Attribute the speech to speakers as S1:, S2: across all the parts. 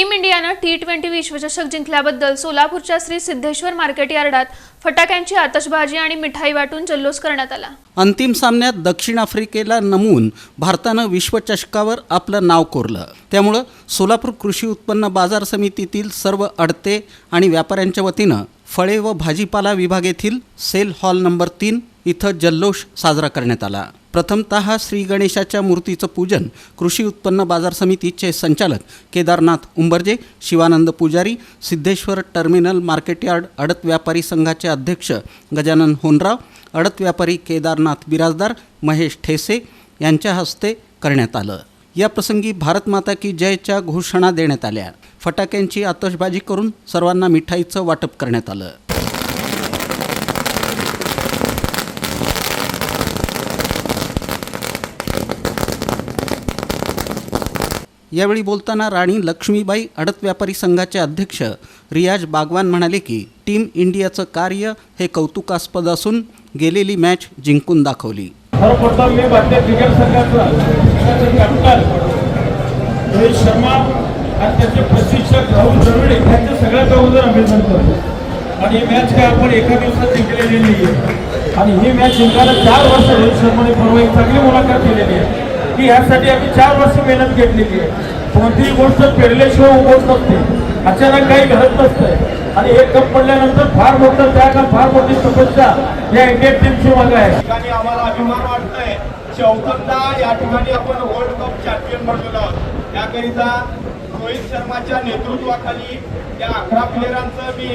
S1: Team इंडियानं T twenty विश्वचषक जिंकल्याबद्दल सोलापूरच्या श्री सिद्धेश्वर मार्केट यार्डात फटाक्यांची आतषबाजी आणि मिठाई वाटून जल्लोष करण्यात आला.
S2: अंतिम सामन्यात दक्षिण आफ्रिकेला नमवून भारतानं विश्वचषकावर आपलं नाव कोरलं. त्यामुळं सोलापूर कृषी उत्पन्न बाजार समितीतील सर्व अडते आणि व्यापाऱ्यांच्या वतीनं फळे व भाजीपाला विभाग येथील सेल हॉल नंबर तीन इथं जल्लोष साजरा करण्यात आला. प्रथमतः श्री गणेशाच्या मूर्तीचं पूजन कृषी उत्पन्न बाजार समितीचे संचालक केदारनाथ उंबरजे शिवानंद पुजारी सिद्धेश्वर टर्मिनल मार्केटयार्ड अडत व्यापारी संघाचे अध्यक्ष गजानन होनराव अडत व्यापारी केदारनाथ बिराजदार महेश ठेसे यांच्या हस्ते करण्यात आलं. या प्रसंगी भारत माता की जयच्या घोषणा देण्यात आल्या. फटाक्यांची आतषबाजी करून सर्वांना मिठाईचं वाटप करण्यात आलं. यावेळी बोलताना राणी लक्ष्मीबाई अडत व्यापारी संघाचे अध्यक्ष रियाज बागवान म्हणाले की टीम इंडियाचं कार्य हे कौतुकास्पद असून गेलेली मॅच जिंकून दाखवली.
S3: सर्वप्रथम मी भारतीय क्रिकेट संघाचा कॅप्टन रोहित शर्मा आणि त्याचे प्रशिक्षक राहुल द्रविड यांचे सगळ्यात अगोदर अभिनंदन करतो. आणि ही मॅच काय आपण एका दिवसात जिंकलेली नाही आहे आणि ही मॅच जिंकायला चार वर्ष रोहित शर्माने परवा एक चांगली मुलाखत केलेली आहे. की ह्यासाठी आम्ही चार वर्ष मेहनत घेतलेली आहे. कोणतीही गोष्ट पेरल्याशिवाय उगवत नसते. अचानक काही घडत नसतंय. आणि एक कप पडल्यानंतर फार मोठं त्याग का फार मोठी तपस्या या इंडियन टीमची मागे आहे.
S4: आम्हाला अभिमान वाटतोय. चौथंदा या ठिकाणी आपण वर्ल्ड कप चॅम्पियन बनलेलो आहोत. त्याकरिता रोहित शर्माच्या नेतृत्वाखाली त्या अकरा प्लेयरांचं मी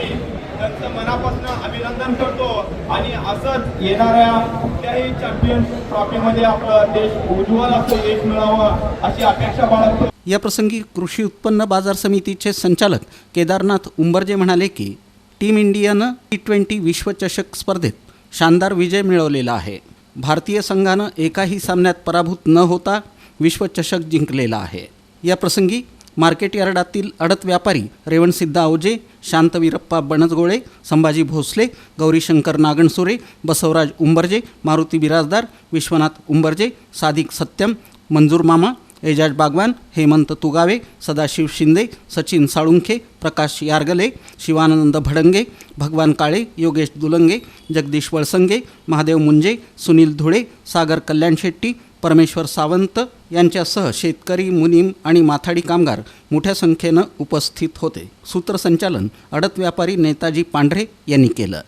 S4: त्यांचं मनापासून अभिनंदन करतो. आणि असंच येणाऱ्या कुठल्याही चॅम्पियन ट्रॉफीमध्ये आपला देश उज्ज्वल असं यश मिळावं अशी अपेक्षा बाळगतो.
S2: या प्रसंगी कृषी उत्पन्न बाजार समितीचे संचालक केदारनाथ उंबरजे म्हणाले की टीम इंडियानं टी ट्वेंटी विश्वचषक स्पर्धेत शानदार विजय मिळवलेला आहे. भारतीय संघानं एकाही सामन्यात पराभूत न होता विश्वचषक जिंकलेला आहे. या प्रसंगी मार्केट यार्डातील अडत व्यापारी रेवणसिद्ध आवजे शांतवीरप्पा बनजगोळे संभाजी भोसले गौरीशंकर नागणसुरे बसवराज उंबरजे मारुती बिराजदार विश्वनाथ उंबरजे सादिक सत्यम मंजूर मामा एजाज बागवान हेमंत तुगावे सदाशिव शिंदे सचिन साळुंखे प्रकाश यारगले शिवानंद भडंगे भगवान काळे योगेश दुलंगे जगदीश वळसंगे महादेव मुंजे सुनील धुळे सागर कल्याण शेट्टी परमेश्वर सावंत यांच्यासह शेतकरी मुनीम आणि माथाडी कामगार मोठ्या संख्येनं उपस्थित होते. सूत्रसंचालन अडत व्यापारी नेताजी पांढरे यांनी केलं.